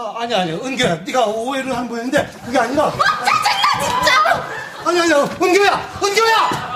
아, 아니 아니 은규야 네가 오해를 한 분인데 그게 아니라 어, 짜증나 진짜! 아니 아니 은규야 은규야